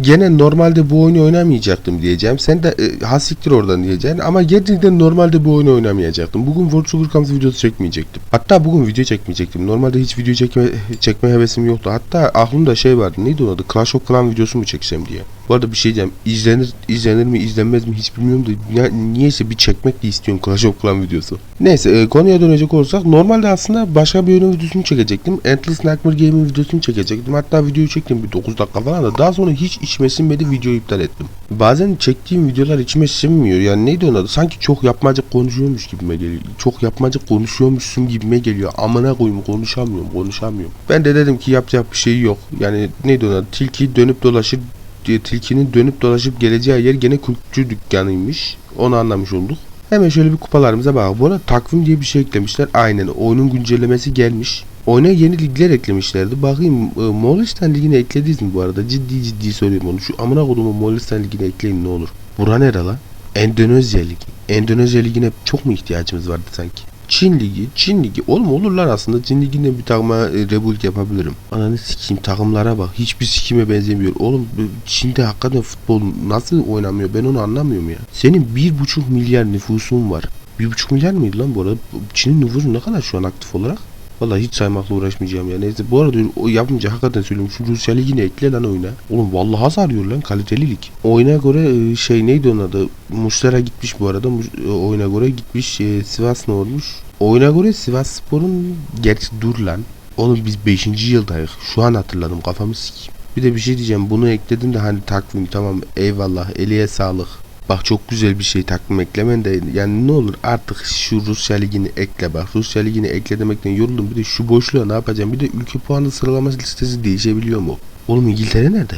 Gene normalde bu oyunu oynamayacaktım diyeceğim. Sen de e, ha siktir oradan diyeceksin. Ama gerçekten normalde bu oyunu oynamayacaktım. Bugün World Cups videosu çekmeyecektim. Hatta bugün video çekmeyecektim. Normalde hiç video çekme, çekme hevesim yoktu. Hatta aklımda şey vardı. Neydi onun adı? Clash of Clans videosu mu çeksem diye. Bu arada bir şey diyeceğim. İzlenir, izlenir mi izlenmez mi hiç bilmiyorum da ya, niyeyse bir çekmek de istiyorum Clash of Clans videosu. Neyse e, konuya dönecek olursak normalde aslında başka bir oyunun videosunu çekecektim. Endless Nightmare Game'in videosunu çekecektim. Hatta videoyu çektim bir 9 dakika falan da daha sonra hiç içime sinmedi videoyu iptal ettim. Bazen çektiğim videolar içime sinmiyor. Yani neydi onun adı? Sanki çok yapmacık konuşuyormuş gibime geliyor. Çok yapmacık konuşuyormuşsun gibime geliyor. Amına koyayım konuşamıyorum konuşamıyorum. Ben de dedim ki yapacak bir şey yok. Yani neydi onun adı? Tilki dönüp dolaşır diye tilkinin dönüp dolaşıp geleceği yer gene kulüpçü dükkanıymış. Onu anlamış olduk. Hemen şöyle bir kupalarımıza bak. Bu arada takvim diye bir şey eklemişler. Aynen oyunun güncellemesi gelmiş. Oyuna yeni ligler eklemişlerdi. Bakayım e, Moğolistan ligini eklediniz mi bu arada? Ciddi ciddi soruyorum onu. Şu amına kodumu Moğolistan ligine ekleyin ne olur. Bura nere lan? Endonezya ligi. Endonezya ligine çok mu ihtiyacımız vardı sanki? Çin ligi, Çin ligi. Oğlum olurlar aslında. Çin liginde bir takıma e, rebuild yapabilirim. Ananı sikeyim takımlara bak. Hiçbir sikime benzemiyor. Oğlum Çin'de hakikaten futbol nasıl oynamıyor ben onu anlamıyorum ya. Senin bir buçuk milyar nüfusun var. Bir buçuk milyar mıydı lan bu arada? Çin'in nüfusu ne kadar şu an aktif olarak? Vallahi hiç saymakla uğraşmayacağım ya. Neyse bu arada o yapınca hakikaten söylüyorum. Şu Rusya Ligi'ni ekle lan oyuna. Oğlum vallahi sarıyor lan kaliteli lig. Oyuna göre e, şey neydi onun adı? Muslera gitmiş bu arada. E, Oyuna göre gitmiş. e, Sivas ne olmuş? Oyuna göre Sivas Spor'un gerçi dur lan. Oğlum biz 5. yıldayız. Şu an hatırladım kafamı sikeyim. Bir de bir şey diyeceğim. Bunu ekledim de hani takvim tamam eyvallah. Eliye sağlık. Bak çok güzel bir şey takvim eklemen de yani ne olur artık şu Rusya ligini ekle bak. Rusya ligini ekle demekten yoruldum. Bir de şu boşluğa ne yapacağım? Bir de ülke puanı sıralaması listesi değişebiliyor mu? Oğlum İngiltere nerede?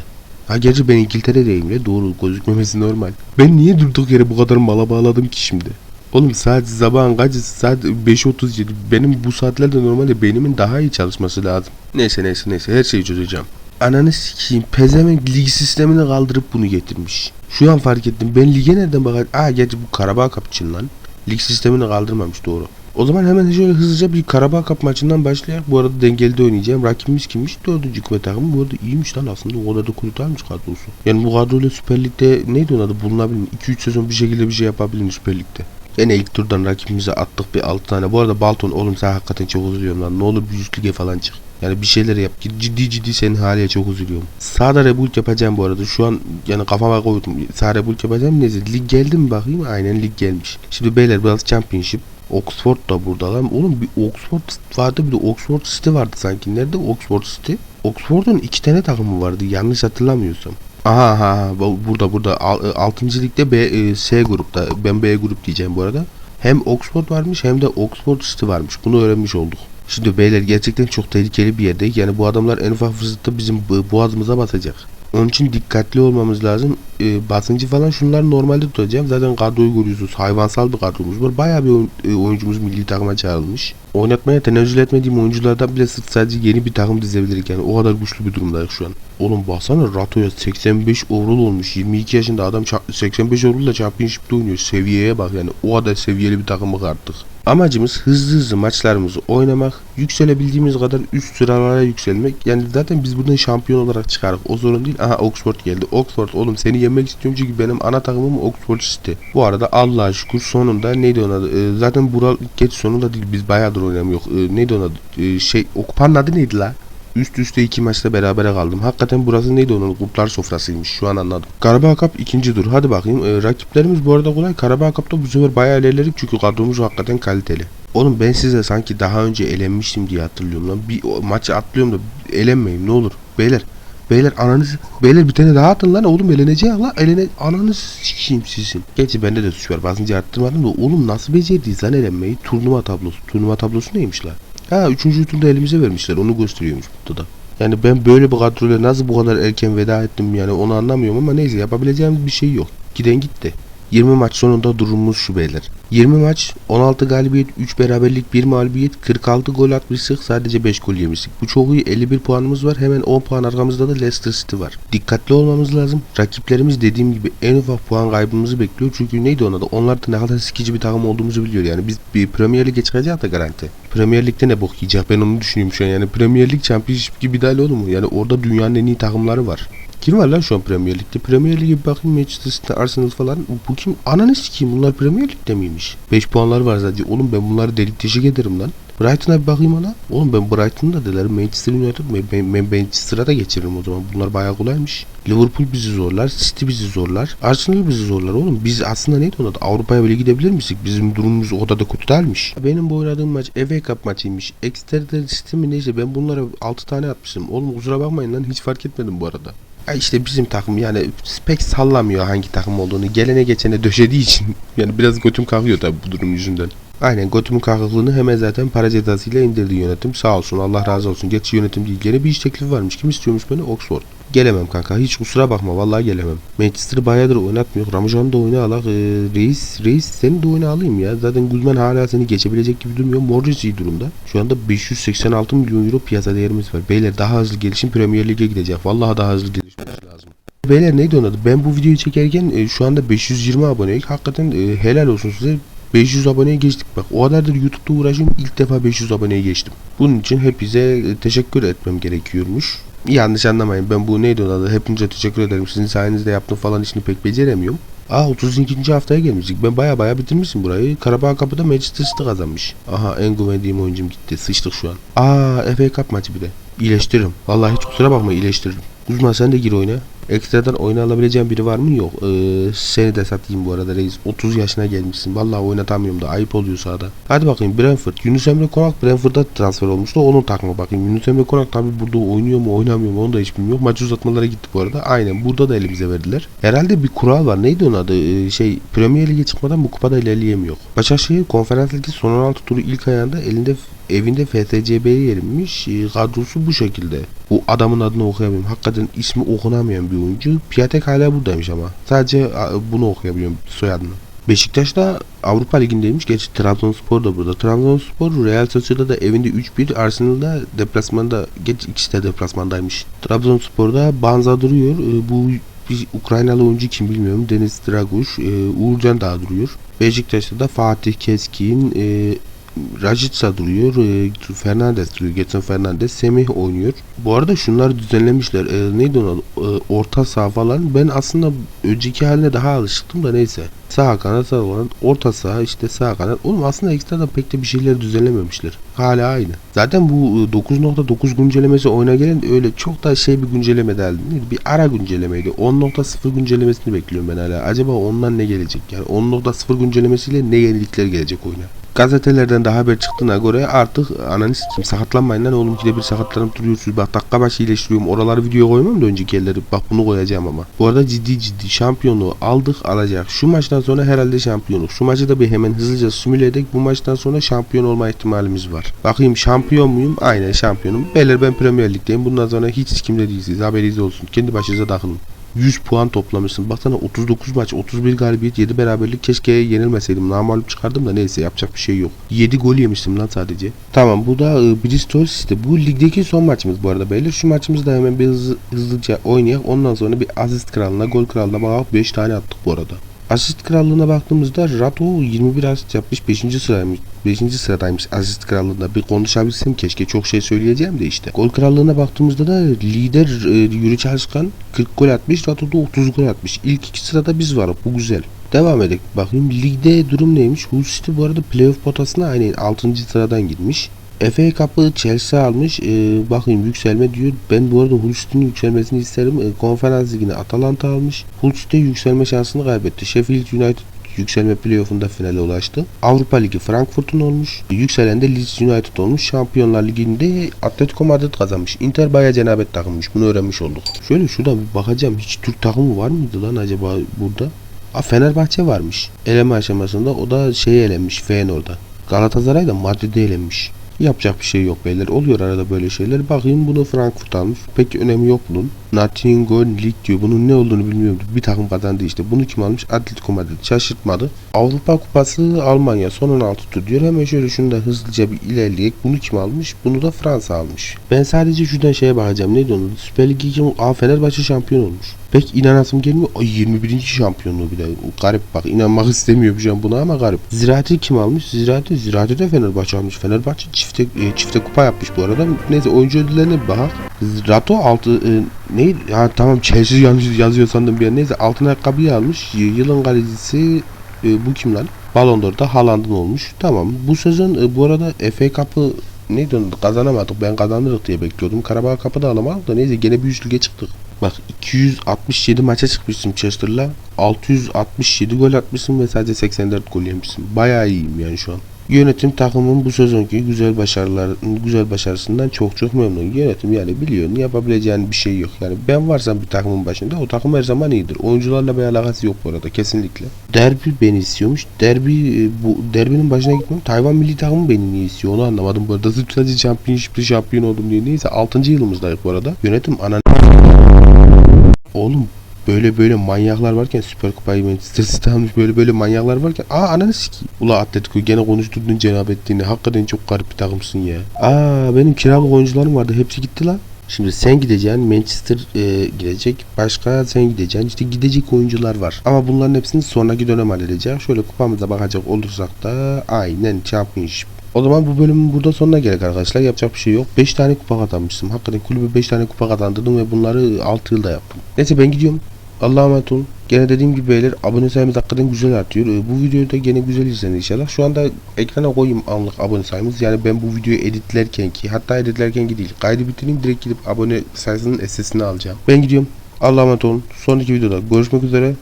Ha gerçi ben İngiltere'deyim ya doğru gözükmemesi normal. Ben niye durduk yere bu kadar mala bağladım ki şimdi? Oğlum saat sabahın kaçı saat 5.37 benim bu saatlerde normalde beynimin daha iyi çalışması lazım. Neyse neyse neyse her şeyi çözeceğim. Ananı sikeyim pezevenk lig sistemini kaldırıp bunu getirmiş. Şu an fark ettim ben lige nereden bakar? Aa gerçi bu Karabağ Cup için lan. Lig sistemini kaldırmamış doğru. O zaman hemen şöyle hızlıca bir Karabağ Cup maçından başlayarak bu arada dengeli de oynayacağım. Rakibimiz kimmiş? Dördüncü küme takımı. Bu arada iyiymiş lan aslında. O kadar da kurtarmış kadrosu. Yani bu kadroyla Süper Lig'de neydi onun adı? Bulunabilir mi? 2-3 sezon bir şekilde bir şey yapabilir Süper Lig'de? Gene ilk turdan rakibimize attık bir 6 tane. Bu arada Balton oğlum sen hakikaten çok üzülüyorum lan. Ne olur bir üst lige falan çık. Yani bir şeyler yap. Ciddi ciddi senin haliye çok üzülüyorum. Sağda rebuild yapacağım bu arada. Şu an yani kafama koydum. Sağ rebuild yapacağım. Neyse lig geldi mi bakayım? Aynen lig gelmiş. Şimdi beyler biraz championship. Oxford da burada lan. Oğlum bir Oxford vardı bir de Oxford City vardı sanki. Nerede Oxford City? Oxford'un iki tane takımı vardı yanlış hatırlamıyorsam. Aha aha, aha bu- burada burada 6. ligde B e, S grupta ben B grup diyeceğim bu arada. Hem Oxford varmış hem de Oxford City varmış. Bunu öğrenmiş olduk. Şimdi beyler gerçekten çok tehlikeli bir yerdeyiz. Yani bu adamlar en ufak fırsatta bizim boğazımıza basacak. Onun için dikkatli olmamız lazım. E, basıncı falan şunları normalde tutacağım. Zaten kadroyu görüyorsunuz. Hayvansal bir kadromuz var. Bayağı bir oyun- e, oyuncumuz milli takıma çağrılmış. Oynatmaya tenezzül etmediğim oyunculardan bile sırf sadece yeni bir takım dizebiliriz. Yani o kadar güçlü bir durumdayız şu an. Oğlum baksana Rato'ya 85 overall olmuş. 22 yaşında adam ça- 85 overall da championship'te oynuyor. Seviyeye bak yani o kadar seviyeli bir takımı artık. Amacımız hızlı hızlı maçlarımızı oynamak, yükselebildiğimiz kadar üst sıralara yükselmek. Yani zaten biz buradan şampiyon olarak çıkarız. O sorun değil. Aha Oxford geldi. Oxford oğlum seni yenmek istiyorum çünkü benim ana takımım Oxford City. Bu arada Allah'a şükür sonunda neydi onun adı? Ee, zaten Bural geç sonunda değil. Biz bayağıdır oynamıyor. Ee, neydi onun adı? Ee, şey Okupan'ın adı neydi la? Üst üste iki maçta berabere kaldım. Hakikaten burası neydi onun? Kurtlar sofrasıymış. Şu an anladım. Karabağ Cup ikinci dur. Hadi bakayım. Ee, rakiplerimiz bu arada kolay. Karabağ Cup'ta bu sefer bayağı ilerledik çünkü kadromuz hakikaten kaliteli. Oğlum ben size sanki daha önce elenmiştim diye hatırlıyorum lan. Bir maçı atlıyorum da elenmeyeyim ne olur. Beyler. Beyler ananızı. Beyler bir tane daha atın lan oğlum elenecek lan. Elene ananızı sikeyim sizin. Gerçi bende de suç var. Basınca arttırmadım da oğlum nasıl becerdiniz lan elenmeyi? Turnuva tablosu. Turnuva tablosu neymiş lan? Ha üçüncü turda elimize vermişler. Onu gösteriyormuş burada da. Yani ben böyle bir kadroyla nasıl bu kadar erken veda ettim yani onu anlamıyorum ama neyse yapabileceğimiz bir şey yok. Giden gitti. 20 maç sonunda durumumuz şu beyler. 20 maç, 16 galibiyet, 3 beraberlik, 1 mağlubiyet, 46 gol atmıştık, sadece 5 gol yemiştik. Bu çok iyi, 51 puanımız var. Hemen 10 puan arkamızda da Leicester City var. Dikkatli olmamız lazım. Rakiplerimiz dediğim gibi en ufak puan kaybımızı bekliyor. Çünkü neydi ona da? Onlar da ne kadar sikici bir takım olduğumuzu biliyor. Yani biz bir Premier Lig'e çıkacağız da garanti. Premier Lig'de ne bok ben onu düşünüyorum şu an yani Premier Lig Championship gibi değil oğlum mu? Yani orada dünyanın en iyi takımları var. Kim var lan şu an Premier Lig'de? Premier Lig'e bir bakayım Manchester City, Arsenal falan. Bu kim? Ananı sikeyim bunlar Premier Lig'de miymiş? 5 puanları var sadece. Oğlum ben bunları delik deşik ederim lan. Brighton'a bir bakayım ona. Oğlum ben Brighton'da derim. Manchester United ben, ben, Manchester'a da geçiririm o zaman. Bunlar bayağı kolaymış. Liverpool bizi zorlar. City bizi zorlar. Arsenal bizi zorlar oğlum. Biz aslında neydi ona da Avrupa'ya bile gidebilir miyiz? Bizim durumumuz o kadar da kötü değilmiş. Benim bu oynadığım maç FA Cup maçıymış. Exeter City mi neyse ben bunlara 6 tane atmışım. Oğlum kusura bakmayın lan hiç fark etmedim bu arada. İşte bizim takım yani pek sallamıyor hangi takım olduğunu. Gelene geçene döşediği için yani biraz götüm kalkıyor tabii bu durum yüzünden. Aynen götümün kalkıklığını hemen zaten para cezasıyla indirdi yönetim. Sağ olsun Allah razı olsun. Gerçi yönetim değil. Bir iş teklifi varmış. Kim istiyormuş beni? Oxford. Gelemem kanka. Hiç kusura bakma. Vallahi gelemem. Manchester'ı bayağıdır oynatmıyor. Ramazan'ı da oyuna alak. Ee, reis, reis seni de oyuna alayım ya. Zaten Guzman hala seni geçebilecek gibi durmuyor. Morris iyi durumda. Şu anda 586 milyon euro piyasa değerimiz var. Beyler daha hızlı gelişim Premier Lig'e gidecek. Vallahi daha hızlı gelişmesi lazım. Beyler neydi onun adı? Ben bu videoyu çekerken e, şu anda 520 aboneyiz. Hakikaten e, helal olsun size. 500 aboneye geçtik bak. O kadardır YouTube'da uğraşıyorum. İlk defa 500 aboneye geçtim. Bunun için hepinize e, teşekkür etmem gerekiyormuş. Yanlış anlamayın. Ben bu neydi adı? Hepinize teşekkür ederim. Sizin sayenizde yaptım falan işini pek beceremiyorum. Aa 32. haftaya gelmiştik. Ben baya baya bitirmişim burayı. Karabağ Kapı'da Manchester City kazanmış. Aha en güvendiğim oyuncum gitti. Sıçtık şu an. Aa FA Cup maçı bir de. İyileştiririm. Vallahi hiç kusura bakma iyileştiririm. Uzman sen de gir oyna. Ekstradan oyuna alabileceğim biri var mı? Yok. Ee, seni de satayım bu arada reis. 30 yaşına gelmişsin. Vallahi oynatamıyorum da ayıp oluyor sahada. Hadi bakayım Brentford. Yunus Emre Konak Brentford'a transfer olmuştu. Onu takma bakayım. Yunus Emre Konak tabi burada oynuyor mu oynamıyor mu onu da hiç bilmiyorum. Maç uzatmalara gitti bu arada. Aynen burada da elimize verdiler. Herhalde bir kural var. Neydi onun adı? Ee, şey Premier Lig'e çıkmadan bu kupada ilerleyemiyor. Başakşehir konferans ligi son 16 turu ilk ayağında elinde evinde FTCB'ye yerilmiş. E, kadrosu bu şekilde. O adamın adını okuyamıyorum. Hakikaten ismi okunamayan bir oyuncu. Piatek hala buradaymış ama. Sadece bunu okuyabiliyorum soyadını. Beşiktaş da Avrupa Ligi'ndeymiş. Gerçi Trabzonspor da burada. Trabzonspor Real Sociedad'da evinde 3-1. Arsenal'da deplasmanda geç ikisi de deplasmandaymış. Trabzonspor'da Banza duruyor. E, bu bir Ukraynalı oyuncu kim bilmiyorum. Deniz Draguş, e, Uğurcan daha duruyor. Beşiktaş'ta da Fatih Keskin, Rajica duruyor, e, Fernandez duruyor, Getson Fernandez, Semih oynuyor. Bu arada şunları düzenlemişler. E, neydi ona? E, orta saha falan. Ben aslında önceki haline daha alışıktım da neyse. Sağ kanat, sağ kanat, orta saha, işte sağ kanat. Oğlum aslında ekstradan pek de bir şeyler düzenlememişler. Hala aynı. Zaten bu e, 9.9 güncellemesi oyuna gelen öyle çok da şey bir güncelleme değildi. Bir ara güncellemeydi. 10.0 güncellemesini bekliyorum ben hala. Acaba ondan ne gelecek? Yani 10.0 güncellemesiyle ne yenilikler gelecek oyuna? Gazetelerden de haber çıktığına göre artık ananı sikeyim sakatlanmayın lan oğlum ki de bir sakatlanıp duruyorsunuz. Bak dakika başı iyileştiriyorum. Oraları video koymam da önceki yerleri. Bak bunu koyacağım ama. Bu arada ciddi ciddi şampiyonluğu aldık alacak. Şu maçtan sonra herhalde şampiyonluk. Şu maçı da bir hemen hızlıca simüle edek. Bu maçtan sonra şampiyon olma ihtimalimiz var. Bakayım şampiyon muyum? Aynen şampiyonum. Beyler ben Premier Lig'deyim. Bundan sonra hiç kimde değilsiniz. Haberiniz olsun. Kendi başınıza takılın. 100 puan toplamışsın. Baksana 39 maç, 31 galibiyet, 7 beraberlik. Keşke yenilmeseydim. Namalup çıkardım da neyse yapacak bir şey yok. 7 gol yemiştim lan sadece. Tamam bu da e, Bristol City. Bu ligdeki son maçımız bu arada beyler. Şu maçımızı da hemen bir hızlı, hızlıca oynayak. Ondan sonra bir asist kralına, gol kralına bakıp 5 tane attık bu arada. Asist krallığına baktığımızda Rato 21 asist yapmış 5. sıraymış. 5. sıradaymış asist krallığında. Bir konuşabilsem keşke çok şey söyleyeceğim de işte. Gol krallığına baktığımızda da lider e, Yuri Çalışkan 40 gol atmış. Rato da 30 gol atmış. İlk iki sırada biz varız. Bu güzel. Devam edelim. Bakayım ligde durum neymiş? Hull City bu arada playoff potasına aynı 6. sıradan gitmiş. FA Cup'ı Chelsea almış. Ee, bakayım yükselme diyor. Ben bu arada City'nin yükselmesini isterim. Ee, konferans ligini Atalanta almış. Hull City yükselme şansını kaybetti. Sheffield United yükselme playoff'unda finale ulaştı. Avrupa Ligi Frankfurt'un olmuş. Yükselen de Leeds United olmuş. Şampiyonlar Ligi'nde Atletico Madrid kazanmış. Inter bayağı cenabet takılmış. Bunu öğrenmiş olduk. Şöyle şuradan bir bakacağım. Hiç Türk takımı var mıydı lan acaba burada? Aa, Fenerbahçe varmış. Eleme aşamasında o da şey elenmiş Feyenoord'a. Galatasaray da Madrid'e elenmiş. Yapacak bir şey yok beyler. Oluyor arada böyle şeyler. Bakayım bunu Frankfurt almış. Pek önemi yok bunun. Nottingham League diyor. Bunun ne olduğunu bilmiyorum. Bir takım kazandı işte. Bunu kim almış? Atletico Madrid. Şaşırtmadı. Avrupa Kupası Almanya son 16 tur diyor. Hemen şöyle şunu da hızlıca bir ilerleyek. Bunu kim almış? Bunu da Fransa almış. Ben sadece şuradan şeye bakacağım. Neydi onun? Süper Lig 2 Aa Fenerbahçe şampiyon olmuş. Pek inanasım gelmiyor. Ay 21. şampiyonluğu bile. Garip bak. inanmak istemiyorum şu an buna ama garip. Ziraat'i kim almış? Ziraat'i, Ziraat'i de Fenerbahçe almış. Fenerbahçe çifte, e, çifte kupa yapmış bu arada. Neyse oyuncu ödüllerine bir bak. Rato altı e, neydi? Ha tamam Chelsea yanlış yazıyor sandım bir an. Neyse altın ayakkabıyı almış. Yılın kalecisi e, bu kim lan? Ballon d'Or'da Haaland'ın olmuş. Tamam. Bu sezon e, bu arada FA Cup'ı neydi onu kazanamadık. Ben kazanırız diye bekliyordum. Karabağ Cup'ı da alamadık da neyse gene bir üst lige çıktık. Bak 267 maça çıkmışsın Chester'la. 667 gol atmışsın ve sadece 84 gol yemişsin. Bayağı iyiyim yani şu an. Yönetim takımın bu sezonki güzel başarılar güzel başarısından çok çok memnun. Yönetim yani biliyor yapabileceğin bir şey yok. Yani ben varsam bir takımın başında o takım her zaman iyidir. Oyuncularla bir alakası yok bu arada kesinlikle. Derbi beni istiyormuş. Derbi e, bu derbinin başına gitmem. Tayvan milli takımı beni niye istiyor onu anlamadım bu arada. Sırf sadece championship'te şampiyon oldum diye. Neyse 6. yılımızdayız bu arada. Yönetim ana Oğlum böyle böyle manyaklar varken Süper Kupayı Manchester City almış böyle böyle manyaklar varken aa ananı sikeyim. Ula Atletico gene konuşturdun cenab ettiğini hakikaten çok garip bir takımsın ya. Aa benim kiralık oyuncularım vardı hepsi gitti lan. Şimdi sen gideceksin Manchester e, gidecek başka sen gideceksin işte gidecek oyuncular var ama bunların hepsini sonraki dönem halledeceğiz. Şöyle kupamıza bakacak olursak da aynen Championship o zaman bu bölümün burada sonuna gerek arkadaşlar. Yapacak bir şey yok. 5 tane kupa kazanmıştım. Hakikaten kulübe 5 tane kupa kazandırdım ve bunları 6 yılda yaptım. Neyse ben gidiyorum. Allah'a emanet olun. Gene dediğim gibi beyler abone sayımız hakikaten güzel artıyor. Ee, Bu videoyu da gene güzel izlenir inşallah. Şu anda ekrana koyayım anlık abone sayımız. Yani ben bu videoyu editlerken ki hatta editlerken ki değil. Kaydı bitireyim direkt gidip abone sayısının SS'ini alacağım. Ben gidiyorum. Allah'a emanet olun. Sonraki videoda görüşmek üzere.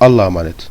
Allah'a emanet.